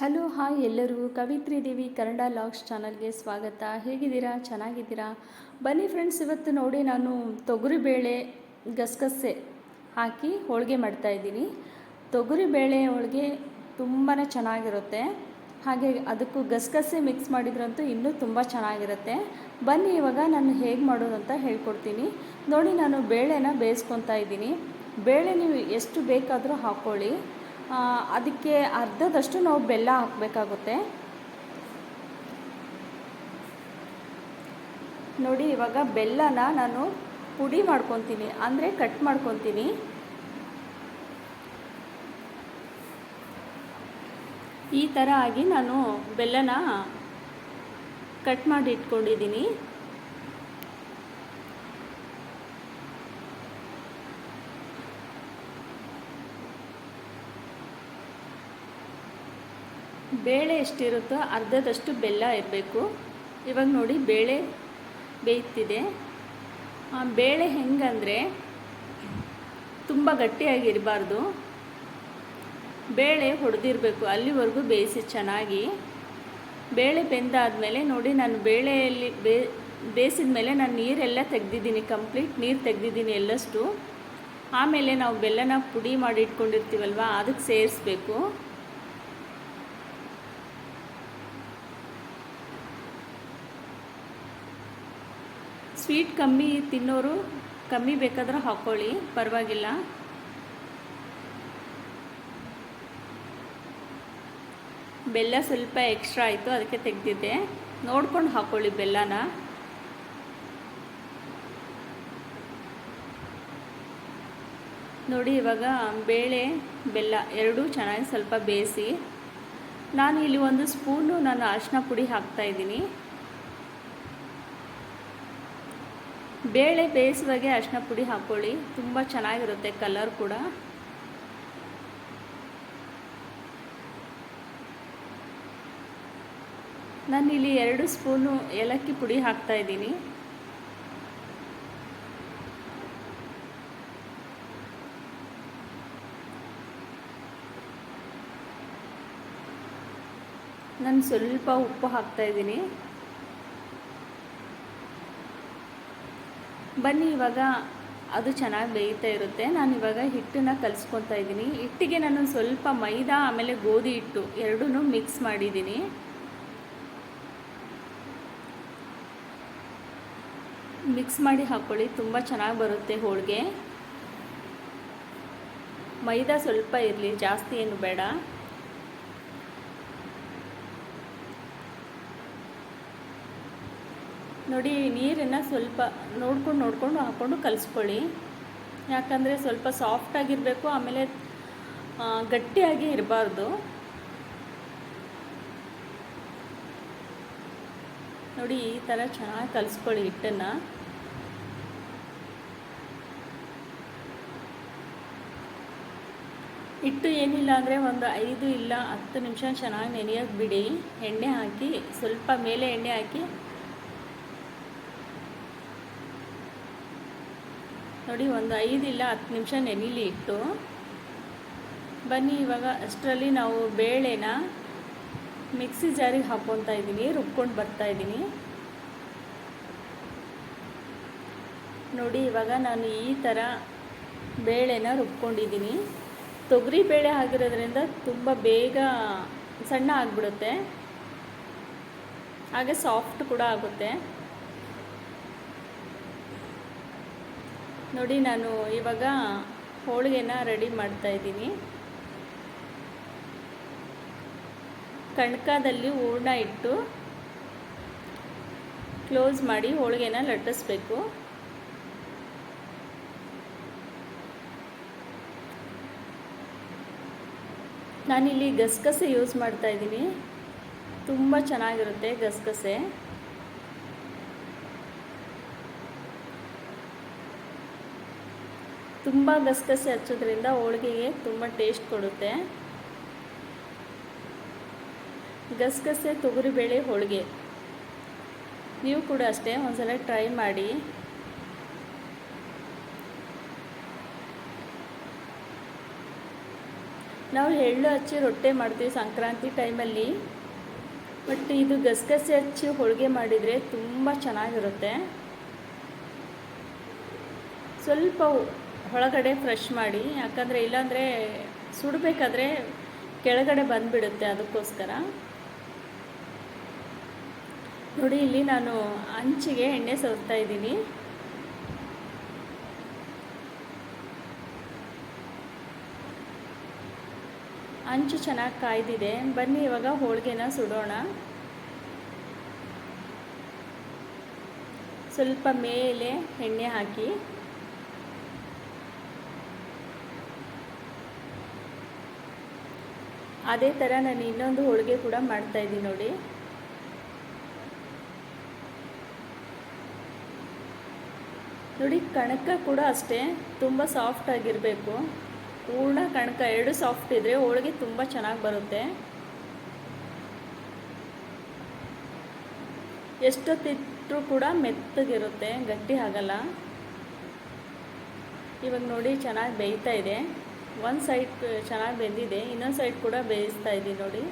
Hello, hi ಎಲ್ಲರಿಗೂ ಕವಿತ್ರಿ ದೇವಿ, Kannada logs ಚಾನಲ್ಗೆ ಸ್ವಾಗತ. ಹೇಗಿದ್ದೀರಾ? ಚೆನ್ನಾಗಿದ್ದೀರಾ? ಬನ್ನಿ ಫ್ರೆಂಡ್ಸ್ ಇವತ್ತು ನೋಡಿ ನಾನು ತೊಗರಿಬೇಳೆ ಗಸಗಸೆ ಹಾಕಿ ಹೋಳಿಗೆ ಮಾಡ್ತಾಯಿದ್ದೀನಿ ತೊಗರಿಬೇಳೆ ಹೋಳಿಗೆ ತುಂಬಾ ಚೆನ್ನಾಗಿರುತ್ತೆ. ಹಾಗೆ ಅದಕ್ಕೂ ಗಸಗಸೆ ಮಿಕ್ಸ್ ಮಾಡಿದ್ರಂತೂ ಇನ್ನೂ ತುಂಬ ಚೆನ್ನಾಗಿರುತ್ತೆ. ಬನ್ನಿ, ಇವಾಗ ನಾನು ಹೇಗೆ ಮಾಡೋದು ಅಂತ ಹೇಳ್ಕೊಡ್ತೀನಿ. ನೋಡಿ, ನಾನು ಬೇಳೆನ ಬೇಯಿಸ್ಕೊತಾ ಇದ್ದೀನಿ. ಬೇಳೆ ನೀವು ಎಷ್ಟು ಬೇಕಾದರೂ ಹಾಕ್ಕೊಳ್ಳಿ. ಅದಕ್ಕೆ ಅರ್ಧದಷ್ಟು ನಾವು ಬೆಲ್ಲ ಹಾಕಬೇಕಾಗುತ್ತೆ. ನೋಡಿ, ಇವಾಗ ಬೆಲ್ಲನ ನಾನು ಪುಡಿ ಮಾಡ್ಕೊತೀನಿ, ಅಂದರೆ ಕಟ್ ಮಾಡ್ಕೊತೀನಿ. ಈ ಥರ ಆಗಿ ನಾನು ಬೆಲ್ಲನ ಕಟ್ ಮಾಡಿ ಇಟ್ಕೊಂಡಿದ್ದೀನಿ. ಬೇಳೆ ಎಷ್ಟಿರುತ್ತೋ ಅರ್ಧದಷ್ಟು ಬೆಲ್ಲ ಇರಬೇಕು. ಇವಾಗ ನೋಡಿ ಬೇಳೆ ಬೇಯ್ತಿದೆ. ಬೇಳೆ ಹೆಂಗಂದರೆ ತುಂಬ ಗಟ್ಟಿಯಾಗಿರಬಾರ್ದು. ಬೇಳೆ ಹೊಡೆದಿರಬೇಕು, ಅಲ್ಲಿವರೆಗೂ ಬೇಯಿಸಿ ಚೆನ್ನಾಗಿ. ಬೇಳೆ ಬೆಂದಾದಮೇಲೆ ನೋಡಿ ನಾನು ಬೇಳೆಯಲ್ಲಿ ಬೇ ಬೇಯಿಸಿದ ಮೇಲೆ ನಾನು ನೀರೆಲ್ಲ ತೆಗೆದಿದ್ದೀನಿ, ಕಂಪ್ಲೀಟ್ ನೀರು ತೆಗೆದಿದ್ದೀನಿ ಎಲ್ಲಷ್ಟು. ಆಮೇಲೆ ನಾವು ಬೆಲ್ಲನ ಪುಡಿ ಮಾಡಿ ಇಟ್ಕೊಂಡಿರ್ತೀವಲ್ವ, ಅದಕ್ಕೆ ಸೇರಿಸ್ಬೇಕು. ಸ್ವೀಟ್ ಕಮ್ಮಿ ತಿನ್ನೋರು ಕಮ್ಮಿ ಬೇಕಾದ್ರೆ ಹಾಕ್ಕೊಳ್ಳಿ, ಪರವಾಗಿಲ್ಲ. ಬೆಲ್ಲ ಸ್ವಲ್ಪ ಎಕ್ಸ್ಟ್ರಾ ಆಯಿತು, ಅದಕ್ಕೆ ತೆಗೆದಿದ್ದೆ. ನೋಡ್ಕೊಂಡು ಹಾಕ್ಕೊಳ್ಳಿ ಬೆಲ್ಲನ. ನೋಡಿ, ಇವಾಗ ಬೇಳೆ, ಬೆಲ್ಲ ಎರಡೂ ಚೆನ್ನಾಗಿ ಸ್ವಲ್ಪ ಬೇಯಿಸಿ, ನಾನು ಇಲ್ಲಿ ಒಂದು ಸ್ಪೂನು ನಾನು ಅರಿಶಿನ ಪುಡಿ ಹಾಕ್ತಾ ಇದ್ದೀನಿ ಬೇಳೆ ಬೇಯಿಸುವಾಗೆ ಅರಿಶಿನ ಪುಡಿ ಹಾಕ್ಕೊಳ್ಳಿ. ತುಂಬ ಚೆನ್ನಾಗಿರುತ್ತೆ ಕಲರ್ ಕೂಡ. ನಾನು ಇಲ್ಲಿ ಎರಡು ಸ್ಪೂನು ಏಲಕ್ಕಿ ಪುಡಿ ಹಾಕ್ತಾ ಇದ್ದೀನಿ. ನಾನು ಸ್ವಲ್ಪ ಉಪ್ಪು ಹಾಕ್ತಾ ಇದ್ದೀನಿ. ಬನ್ನಿ, ಇವಾಗ ಅದು ಚೆನ್ನಾಗಿ ಬೇಯ್ತಾ ಇರುತ್ತೆ. ನಾನು ಇವಾಗ ಹಿಟ್ಟನ್ನು ಕಲಿಸ್ಕೊತಾ ಇದ್ದೀನಿ. ಹಿಟ್ಟಿಗೆ ನಾನು ಸ್ವಲ್ಪ ಮೈದಾ, ಆಮೇಲೆ ಗೋಧಿ ಹಿಟ್ಟು ಎರಡೂ ಮಿಕ್ಸ್ ಮಾಡಿದ್ದೀನಿ. ಮಿಕ್ಸ್ ಮಾಡಿ ಹಾಕ್ಕೊಳ್ಳಿ ತುಂಬ ಚೆನ್ನಾಗಿ ಬರುತ್ತೆ ಹೋಳಿಗೆ. ಮೈದಾ ಸ್ವಲ್ಪ ಇರಲಿ, ಜಾಸ್ತಿ ಏನು ಬೇಡ. ನೋಡಿ, ನೀರನ್ನು ಸ್ವಲ್ಪ ನೋಡ್ಕೊಂಡು, ನೋಡಿಕೊಂಡು ಹಾಕ್ಕೊಂಡು ಕಲಿಸ್ಕೊಳ್ಳಿ. ಯಾಕಂದರೆ ಸ್ವಲ್ಪ ಸಾಫ್ಟಾಗಿರಬೇಕು ಆಮೇಲೆ ಗಟ್ಟಿಯಾಗಿ ಇರಬಾರ್ದು. ನೋಡಿ, ಈ ಥರ ಚೆನ್ನಾಗಿ ಕಲಿಸ್ಕೊಳ್ಳಿ ಹಿಟ್ಟನ್ನು. ಹಿಟ್ಟು ಏನಿಲ್ಲ ಅಂದರೆ ಒಂದು ಐದು ಇಲ್ಲ ಹತ್ತು ನಿಮಿಷ ಚೆನ್ನಾಗಿ ನೆನೆಯೋಕೆ ಬಿಡಿ. ಎಣ್ಣೆ ಹಾಕಿ, ಸ್ವಲ್ಪ ಮೇಲೆ ಎಣ್ಣೆ ಹಾಕಿ ನೋಡಿ, ಒಂದು ಐದು ಇಲ್ಲ ಹತ್ತು ನಿಮಿಷ ನೆನೀಲಿ ಇಟ್ಟು. ಬನ್ನಿ, ಇವಾಗ ಅಷ್ಟರಲ್ಲಿ ನಾವು ಬೇಳೆನ ಮಿಕ್ಸಿ ಜಾರಿಗೆ ಹಾಕ್ಕೊತಾ ಇದ್ದೀನಿ, ರುಬ್ಕೊಂಡು ಬರ್ತಾ ಇದ್ದೀನಿ. ನೋಡಿ, ಇವಾಗ ನಾನು ಈ ಥರ ಬೇಳೆನ ರುಬ್ಕೊಂಡಿದ್ದೀನಿ. ತೊಗರಿ ಬೇಳೆ ಆಗಿರೋದ್ರಿಂದ ತುಂಬ ಬೇಗ ಸಣ್ಣ ಆಗಿಬಿಡುತ್ತೆ. ಹಾಗೆ ಸಾಫ್ಟ್ ಕೂಡ ಆಗುತ್ತೆ. ನೋಡಿ, ನಾನು ಇವಾಗ ಹೋಳಿಗೆನ ರೆಡಿ ಮಾಡ್ತಾ ಇದ್ದೀನಿ. ಕಣ್ಕದಲ್ಲಿ ಹೂರ್ಣ ಇಟ್ಟು ಕ್ಲೋಸ್ ಮಾಡಿ ಹೋಳಿಗೆನ ಲಟ್ಟಿಸ್ಬೇಕು. ನಾನಿಲ್ಲಿ ಗಸಗಸೆ ಯೂಸ್ ಮಾಡ್ತಾ ಇದ್ದೀನಿ. ತುಂಬ ಚೆನ್ನಾಗಿರುತ್ತೆ ಗಸಗಸೆ. ತುಂಬ ಗಸಗಸೆ ಹಚ್ಚೋದ್ರಿಂದ ಹೋಳಿಗೆಗೆ ತುಂಬ ಟೇಸ್ಟ್ ಕೊಡುತ್ತೆ. ಗಸಗಸೆ ತೊಗರಿಬೇಳೆ ಹೋಳಿಗೆ. ನೀವು ಕೂಡ ಅಷ್ಟೇ ಒಂದ್ಸಲ ಟ್ರೈ ಮಾಡಿ. ನಾವು ಎಳ್ಳು ಹಚ್ಚಿ ರೊಟ್ಟೆ ಮಾಡ್ತೀವಿ ಸಂಕ್ರಾಂತಿ ಟೈಮಲ್ಲಿ. ಬಟ್ ಇದು ಗಸಗಸೆ ಹಚ್ಚಿ ಹೋಳಿಗೆ ಮಾಡಿದರೆ ತುಂಬ ಚೆನ್ನಾಗಿರುತ್ತೆ. ಸ್ವಲ್ಪ ಒಳಗಡೆ ಫ್ರೆಶ್ ಮಾಡಿ, ಯಾಕಂದರೆ ಇಲ್ಲಾಂದರೆ ಸುಡಬೇಕಾದ್ರೆ ಕೆಳಗಡೆ ಬಂದುಬಿಡುತ್ತೆ ಅದಕ್ಕೋಸ್ಕರ. ನೋಡಿ, ಇಲ್ಲಿ ನಾನು ಅಂಚಿಗೆ ಎಣ್ಣೆ ಸವರ್ತಾ ಇದ್ದೀನಿ. ಅಂಚು ಚೆನ್ನಾಗಿ ಕಾಯ್ದಿದೆ. ಬನ್ನಿ, ಇವಾಗ ಹೋಳಿಗೆನ ಸುಡೋಣ. ಸ್ವಲ್ಪ ಮೇಲೆ ಎಣ್ಣೆ ಹಾಕಿ. ಅದೇ ಥರ ನಾನು ಇನ್ನೊಂದು ಹೋಳಿಗೆ ಕೂಡ ಮಾಡ್ತಾ ಇದ್ದೀನಿ ನೋಡಿ. ನೋಡಿ, ಕಣಕ ಕೂಡ ಅಷ್ಟೇ, ತುಂಬ ಸಾಫ್ಟ್ ಆಗಿರಬೇಕು. ಪೂರ್ಣ ಕಣಕ, ಎರಡು ಸಾಫ್ಟ್ ಇದ್ದರೆ ಹೋಳಿಗೆ ತುಂಬ ಚೆನ್ನಾಗಿ ಬರುತ್ತೆ. ಎಷ್ಟೊತ್ತಿಟ್ಟರೂ ಕೂಡ ಮೆತ್ತಗಿರುತ್ತೆ, ಗಟ್ಟಿ ಆಗಲ್ಲ. ಇವಾಗ ನೋಡಿ, ಚೆನ್ನಾಗಿ ಬೇಯ್ತಾ ಇದೆ. ಒಂದು ಸೈಡ್ ಚೆನ್ನಾಗಿ ಬೆಂದಿದೆ. ಇನ್ನೊಂದು ಸೈಡ್ ಕೂಡ ಬೇಯಿಸ್ತಾ ಇದ್ದೀನಿ ನೋಡಿ.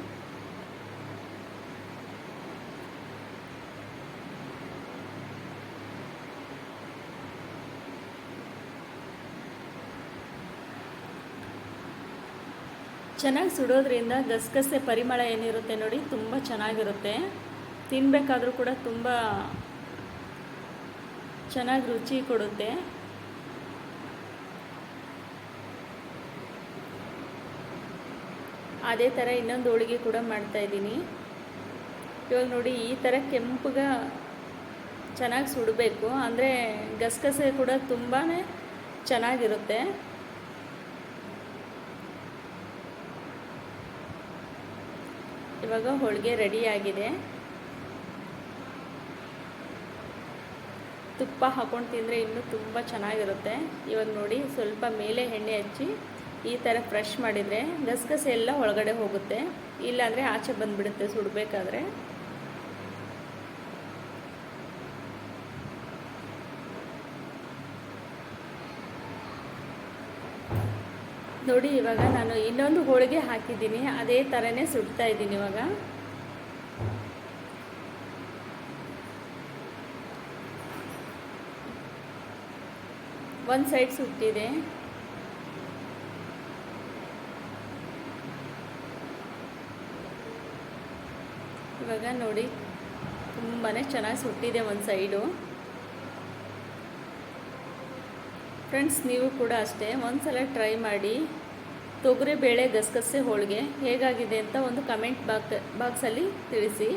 ಚೆನ್ನಾಗಿ ಸುಡೋದ್ರಿಂದ ಗಸಗಸೆ ಪರಿಮಳ ಏನಿರುತ್ತೆ ನೋಡಿ, ತುಂಬ ಚೆನ್ನಾಗಿರುತ್ತೆ. ತಿನ್ನಬೇಕಾದ್ರೂ ಕೂಡ ತುಂಬ ಚೆನ್ನಾಗಿ ರುಚಿ ಕೊಡುತ್ತೆ. ಅದೇ ಥರ ಇನ್ನೊಂದು ಹೋಳಿಗೆ ಕೂಡ ಮಾಡ್ತಾಯಿದ್ದೀನಿ ಇವಾಗ ನೋಡಿ ಈ ಥರ ಕೆಂಪುಗ ಚೆನ್ನಾಗಿ ಸುಡಬೇಕು. ಅಂದರೆ ಗಸಗಸೆ ಕೂಡ ತುಂಬಾ ಚೆನ್ನಾಗಿರುತ್ತೆ. ಇವಾಗ ಹೋಳಿಗೆ ರೆಡಿಯಾಗಿದೆ ತುಪ್ಪ ಹಾಕೊಂಡು ತಿಂದರೆ ಇನ್ನೂ ತುಂಬ ಚೆನ್ನಾಗಿರುತ್ತೆ. ಇವಾಗ ನೋಡಿ ಸ್ವಲ್ಪ ಮೇಲೆ ಎಣ್ಣೆ ಹಚ್ಚಿ ಈ ಥರ ಫ್ರೆಶ್ ಮಾಡಿದರೆ ಗಸಗಸೆ ಎಲ್ಲ ಒಳಗಡೆ ಹೋಗುತ್ತೆ. ಇಲ್ಲಾಂದರೆ ಆಚೆ ಬಂದುಬಿಡುತ್ತೆ ಸುಡಬೇಕಾದ್ರೆ. ನೋಡಿ, ಇವಾಗ ನಾನು ಇನ್ನೊಂದು ಹೋಳಿಗೆ ಹಾಕಿದ್ದೀನಿ. ಅದೇ ಥರನೇ ಸುಡ್ತಾ ಇದ್ದೀನಿ ಇವಾಗ. ಒಂದು ಸೈಡ್ ಸುಟ್ಟಿದೆ. ಇವಾಗ ನೋಡಿ ತುಂಬಾ ಚೆನ್ನಾಗಿ ಸುಟ್ಟಿದೆ ಒಂದು ಸೈಡು ಫ್ರೆಂಡ್ಸ್ ನೀವು ಕೂಡ ಅಷ್ಟೇ ಒಂದು ಸಲ ಟ್ರೈ ಮಾಡಿ. ತೊಗರಿ ಬೇಳೆ ಗಸಗಸೆ ಹೋಳಿಗೆ ಹೇಗಾಗಿದೆ ಅಂತ ಒಂದು ಕಮೆಂಟ್ ಬಾಕ್ ಬಾಕ್ಸಲ್ಲಿ ತಿಳಿಸಿ.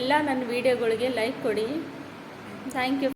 ಎಲ್ಲ ನನ್ನ ವೀಡಿಯೋಗಳಿಗೆ ಲೈಕ್ ಕೊಡಿ. Thank you